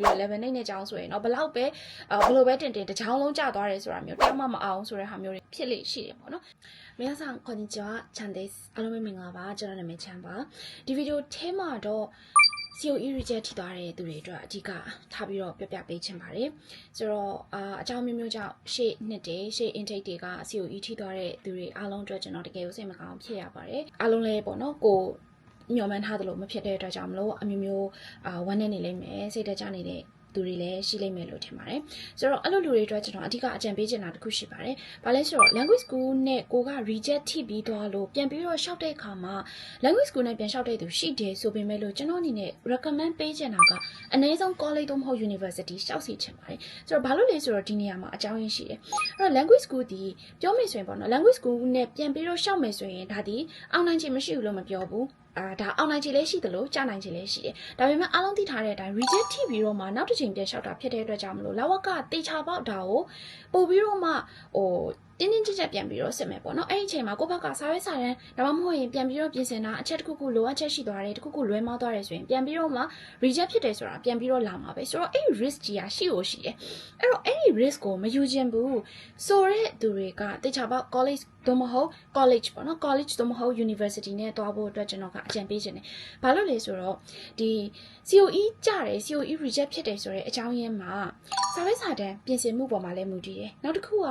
ပြီးတော့ level 9နဲ့ကြောင်းဆိုရင်တော့ဘလောက်ပဲအာဘယ်လိုပဲတင်တင်တစ်ချောင်းလုံးကျသွားတယ်ဆိုတာမျိုးတယောက်မှမအောင်ဆိုတဲ့ဟာမျိုးတွေဖြစ်လိမ့်ရှိတယ်ပေါ့နော်皆さんこんにちはチャンですအားလုံးပဲမင်္ဂလာပါကျွန်တော်နာမည်ချမ်းပါဒီဗီဒီယိုထဲမှာတော့ COE reject ထိသွားတဲ့သူတွေအတွက်အဓိကထားပြီးတော့ပြပြပေးချင်ပါတယ်ဆိုတော့အာအကြောင်းမျိုးမျိုးကြောင့်ရှေ့နှစ်တည်းရှေ့ intake တွေက COE ထိသွားတဲ့သူတွေအားလုံးအတွက်ကျွန်တော်တကယ်ကိုစိတ်မကောင်းဖြစ်ရပါတယ်အားလုံးလည်းပေါ့နော်ကို ညှော်မှန်းထားသလိုမဖြစ်တဲ့အတွက်ကြောင့်မလို့အမျိုးမျိုးအာဝမ်းနေနေလိမ့်မယ်စိတ်တကြနေတဲ့သူတွေလည်းရှိလိမ့်မယ်လို့ထင်ပါတယ်ဆိုတော့အဲ့လိုလူတွေအတွက်ကျွန်တော်အဓိကအကြံပေးချင်တာတစ်ခုရှိပါတယ်။ဘာလဲဆိုတော့ language school နဲ့ကိုက reject ထိပြီးသွားလို့ပြန်ပြီးတော့ရှောက်တဲ့အခါမှာ language school နဲ့ပြန်လျှောက်တဲ့သူရှိတယ်ဆိုပေမဲ့လို့ကျွန်တော်အနေနဲ့ recommend ပေးချင်တာကအနည်းဆုံး college သို့မဟုတ် university ရှောက်စီချင်ပါတယ်ဆိုတော့ဘာလို့လဲဆိုတော့ဒီနေရာမှာအကြောင်းရင်းရှိတယ်အဲ့တော့ language school ဒီပြောမယ်ဆိုရင်ပေါ့နော် language school နဲ့ပြန်ပြီးတော့ရှောက်မယ်ဆိုရင်ဒါဒီအောင်နိုင်ခြင်းမရှိဘူးလို့မပြောဘူးအာဒါအောင်နိုင်ခြေလည်းရှိသလိုကြားနိုင်ခြေလည်းရှိတယ်။ဒါပေမဲ့အားလုံးသိထားတဲ့အတိုင်း reject ထိပြီးတော့မှနောက်တစ်ချိန်ပြန်လျှောက်တာဖြစ်တဲ့အတွက်ကြောင့်မလို့လဝကတေချာပေါက်တာကိုပို့ပြီးတော့မှဟို တင်းတင်းကြပ်ကြပ်ပြန်ပြီးတော့စစ်မယ်ပေါ့နော်အဲ့ဒီအချိန်မှာကိုယ့်ဘက်ကစာရွက်စာတမ်းဒါမှမဟုတ်ရင်ပြန်ပြီးတော့ပြင်ဆင်တာအချက်တစ်ခုခုလိုအပ်ချက်ရှိသွားတယ်တစ်ခုခုလွဲမှားသွားတယ်ဆိုရင်ပြန်ပြီးတော့မှ reject ဖြစ်တယ်ဆိုတာပြန်ပြီးတော့လာမှာပဲဆိုတော့အဲ့ဒီ risk ကြီးကရှိ ਉਹ ရှိတယ်အဲ့တော့အဲ့ဒီ risk ကိုမယူခြင်းဘူးဆိုတဲ့သူတွေကတေချာပေါက် college သို့မဟုတ် college ပေါ့နော် college သို့မဟုတ် university နဲ့တွားဖို့အတွက်ကျွန်တော်ကအကြံပေးခြင်းတယ်ဘာလို့လဲဆိုတော့ဒီ COE ကြတယ် COE reject ဖြစ်တယ်ဆိုတဲ့အကြောင်းရင်းမှာစာရွက်စာတမ်းပြင်ဆင်မှုပေါ်မှာလည်းမူတည်တယ်နောက်တစ်ခုက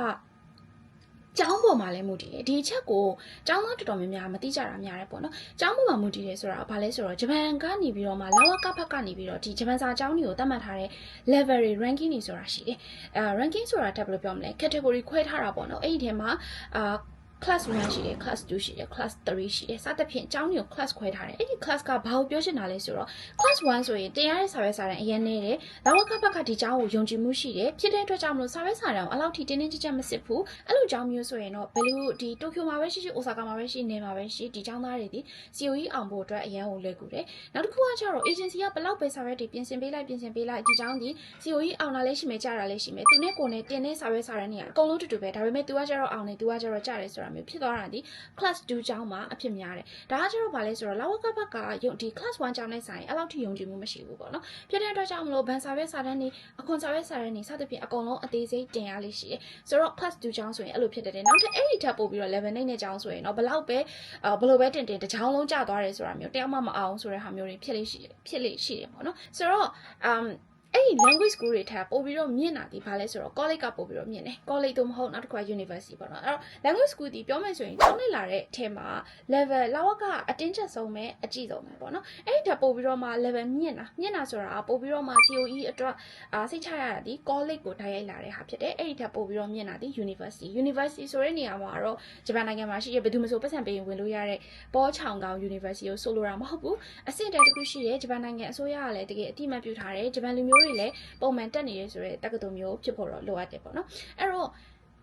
ကျောင်းပေါ်မှာလည်းမူတည်တယ်ဒီအချက်ကိုကျောင်းသားတော်တော်များများမသိကြတာများတယ်ပေါ့နော်ကျောင်းပေါ်မှာမူတည်တယ်ဆိုတာဘာလဲဆိုတော့ဂျပန်ကနေပြီးတော့မှလာဝကဖက်ကနေပြီးတော့ဒီဂျပန်စာကျောင်းတွေကိုသတ်မှတ်ထားတဲ့ level တွေ ranking တွေဆိုတာရှိတယ်အဲ ranking ဆိုတာတက်ဘယ်လိုပြောမလဲ category ခွဲထားတာပေါ့နော်အဲ့ဒီထဲမှာအာ class 1ရှိတယ် class 2ရှိတယ် class 3ရှိတယ်စသဖြင့်အကြောင်းတွေကို class ခွဲထားတယ်အဲ့ဒီ class ကဘာကိုပြောချင်တာလဲဆိုတော့ class 1ဆိုရင်တင်ရတဲ့စာရွက်စာတမ်းအရင်နေတယ်လာဝကဘက်ကဒီအကြောင်းကိုယုံကြည်မှုရှိတယ်ဖြစ်တဲ့အတွက်ကြောင့်မလို့စာရွက်စာတမ်းကိုအလောက်ထိတင်းတင်းကြပ်ကြပ်မစစ်ဘူးအဲ့လိုအကြောင်းမျိုးဆိုရင်တော့ဘယ်လိုဒီတိုကျိုမှာပဲရှိရှိအိုဆာကာမှာပဲရှိနေမှာပဲရှိဒီအကြောင်းသားတွေဒီ COE အောင်ဖို့အတွက်အရန်ကိုလွယ်ကူတယ်နောက်တစ်ခုကကျတော့ agency ကဘယ်လောက်ပဲစာရွက်တွေပြင်ဆင်ပေးလိုက်ပြင်ဆင်ပေးလိုက်ဒီအကြောင်းဒီ COE အောင်တာလည်းရှိမယ်ကြားတာလည်းရှိမယ်သူနဲ့ကိုယ်နဲ့တင်တဲ့စာရွက်စာတမ်းတွေကအကုန်လုံးတူတူပဲဒါပေမဲ့ तू ကကျတော့အောင်နေ तू ကကျတော့ကြားတယ်ဆိုတာမျိုးဖြစ်သွားတာဒီ class 2ကျောင်းမှာအဖြစ်များတယ်ဒါကကျတော့ဗာလဲဆိုတော့လာဝကဘက်ကယုံဒီ class 1ကျောင်းနဲ့ဆိုင်အဲ့လောက်ထိယုံကြည်မှုမရှိဘူးပေါ့နော်ဖြစ်တဲ့အတွက်ကြောင့်မလို့ဘန်စာရွက်စာတမ်းတွေအခွန်စာရွက်စာတမ်းတွေစသဖြင့်အကုန်လုံးအသေးစိတ်တင်ရလိမ့်ရှိတယ်ဆိုတော့ class 2ကျောင်းဆိုရင်အဲ့လိုဖြစ်တယ်နောက်ထပ်အဲ့ဒီထပ်ပို့ပြီးတော့ level 9နဲ့ကျောင်းဆိုရင်တော့ဘလောက်ပဲအာဘယ်လိုပဲတင်တင်တစ်ချောင်းလုံးကျသွားတယ်ဆိုတာမျိုးတယောက်မှမအောင်ဆိုတဲ့ဟာမျိုးတွေဖြစ်လိမ့်ရှိတယ်ဖြစ်လိမ့်ရှိတယ်ပေါ့နော်ဆိုတော့ um အဲ့ဒီ language school တွေထပ်ပို့ပြီးတော့မြင့်တာဒီဘာလဲဆိုတော့ college ကပို့ပြီးတော့မြင့်တယ် college တို့မဟုတ်နောက်တစ်ခါ university ပေါ့နော်အဲ့တော့ language school ဒီပြောမယ်ဆိုရင်ကျောင်းနေလာတဲ့အထက်မှာ level လောက်ကအတင်းချက်ဆုံးပဲအကြည့်ဆုံးပဲပေါ့နော်အဲ့ဒီထပ်ပို့ပြီးတော့မှ level မြင့်တာမြင့်တာဆိုတာပို့ပြီးတော့မှ COE အတွက်အာစိတ်ချရတာဒီ college ကိုတိုက်ရိုက်လာတဲ့ဟာဖြစ်တယ်အဲ့ဒီထပ်ပို့ပြီးတော့မြင့်တာဒီ university university ဆိုတဲ့နေရာမှာတော့ဂျပန်နိုင်ငံမှာရှိရဘယ်သူမှမဆိုပတ်စံပေးရင်ဝင်လို့ရတဲ့ပေါ်ချောင်ကောင် university ကိုဆိုလိုတာမဟုတ်ဘူးအဆင့်တဲတစ်ခုရှိရဲဂျပန်နိုင်ငံအစိုးရကလည်းတကယ်အတိအမှတ်ပြုထားတယ်ဂျပန်လူမျိုးတွေလည်းပုံမှန်တက်နေရဲဆိုတဲ့တက္ကသိုလ်မျိုးဖြစ်ဖို့တော့လိုအပ်တယ်ပေါ့နော်အဲ့တော့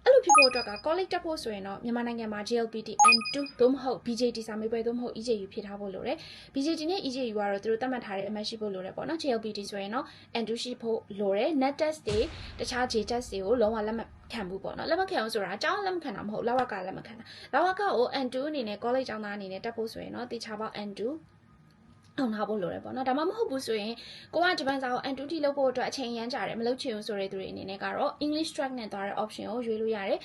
အဲ့လိုဖြစ်ဖို့အတွက်က college တက်ဖို့ဆိုရင်တော့မြန်မာနိုင်ငံမှာ JLPT N2 သို့မဟုတ် BJT စာမေးပွဲသို့မဟုတ် EJU ဖြည့်ထားဖို့လိုတယ် BJT နဲ့ EJU ကတော့သူတို့သတ်မှတ်ထားတဲ့အမှတ်ရှိဖို့လိုတယ်ပေါ့နော် JLPT ဆိုရင်တော့ N2 ရှိဖို့လိုတယ် net test တွေတခြား J test တွေကိုလုံးဝလက်မခံဘူးပေါ့နော်လက်မခံအောင်ဆိုတာအကြောင်းလက်မခံတာမဟုတ်လဝကလက်မခံတာလဝကကို N2 အနေနဲ့ college ကျောင်းသားအနေနဲ့တက်ဖို့ဆိုရင်တော့တေချာပေါက် N2 အောင်ထားဖို့လိုတယ်ပေါ့နော်ဒါမှမဟုတ်ဘူးဆိုရင်ကိုကဂျပန်စာကို N2T လုပ်ဖို့အတွက်အချိန်ရမ်းကြတယ်မလုပ်ချင်ဘူးဆိုတဲ့သူတွေအနေနဲ့ကတော့ English track နဲ့သွားတဲ့ option ကိုရွေးလို့ရတယ်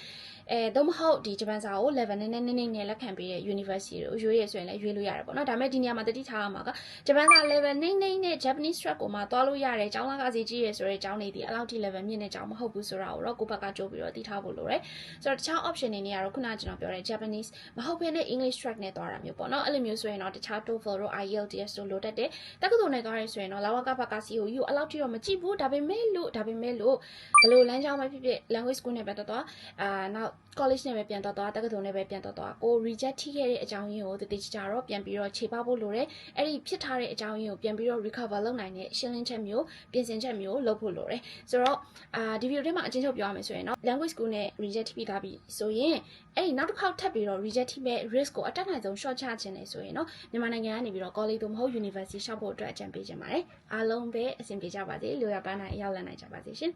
အဲသို့မဟုတ်ဒီဂျပန်စာကို level နည်းနည်းနည်းနည်းနဲ့လက်ခံပေးတဲ့ university ကိုရွေးရဆိုရင်လည်းရွေးလို့ရတယ်ပေါ့နော်ဒါပေမဲ့ဒီနေရာမှာတတိထားရမှာကဂျပန်စာ level နည်းနည်းနဲ့ Japanese track ကိုမှသွားလို့ရတယ်ကျောင်းသားကစီကြီးရဆိုတဲ့ကျောင်းတွေဒီအလောက်ထိ level မြင့်တဲ့ကျောင်းမဟုတ်ဘူးဆိုတာကိုတော့ကိုယ့်ဘက်ကကြိုးပြီးတော့တည်ထားဖို့လိုတယ်ဆိုတော့တခြား option တွေနေရာတော့ခုနကကျွန်တော်ပြောတဲ့ Japanese မဟုတ်ဘဲနဲ့ English track နဲ့သွားတာမျိုးပေါ့နော်အဲ့လိုမျိုးဆိုရင်တော့တခြား TOEFL တို့ IELTS တို့လိုတတ်တယ်တက္ကသိုလ်နဲ့သွားရဲဆိုရင်တော့လာဝကဘက COE ကိုအလောက်ထိတော့မကြည့်ဘူးဒါပေမဲ့လို့ဒါပေမဲ့လို့ဘယ်လိုလမ်းကြောင်းပဲဖြစ်ဖြစ် language school နဲ့ပဲတော်တော်အာနောက် college နဲ့ပဲပြန်တော့တော့တက္ကသိုလ်နဲ့ပဲပြန်တော့တော့ကို reject ထိခဲ့တဲ့အကြောင်းရင်းကိုတတိချာတော့ပြန်ပြီးတော့ခြေပဖို့လိုတယ်အဲ့ဒီဖြစ်ထားတဲ့အကြောင်းရင်းကိုပြန်ပြီးတော့ recover လုပ်နိုင်တဲ့ရှင်းလင်းချက်မျိုးပြင်ဆင်ချက်မျိုးလုပ်ဖို့လိုတယ်ဆိုတော့အာဒီ video ထဲမှာအချင်းချုပ်ပြောရမယ်ဆိုရင်တော့ language school နဲ့ reject ထိပြီးသားပြီဆိုရင်အဲ့ဒီနောက်တစ်ခေါက်ထပ်ပြီးတော့ reject ထိမဲ့ risk ကိုအတက်နိုင်ဆုံး short ချခြင်းလေဆိုရင်တော့မြန်မာနိုင်ငံကနေပြီးတော့ college တို့မဟုတ် university ရှောက်ဖို့အတွက်အကြံပေးချင်ပါတယ်အားလုံးပဲအဆင်ပြေကြပါစေလိုရပန်းနိုင်ရောက်လည်နိုင်ကြပါစေရှင်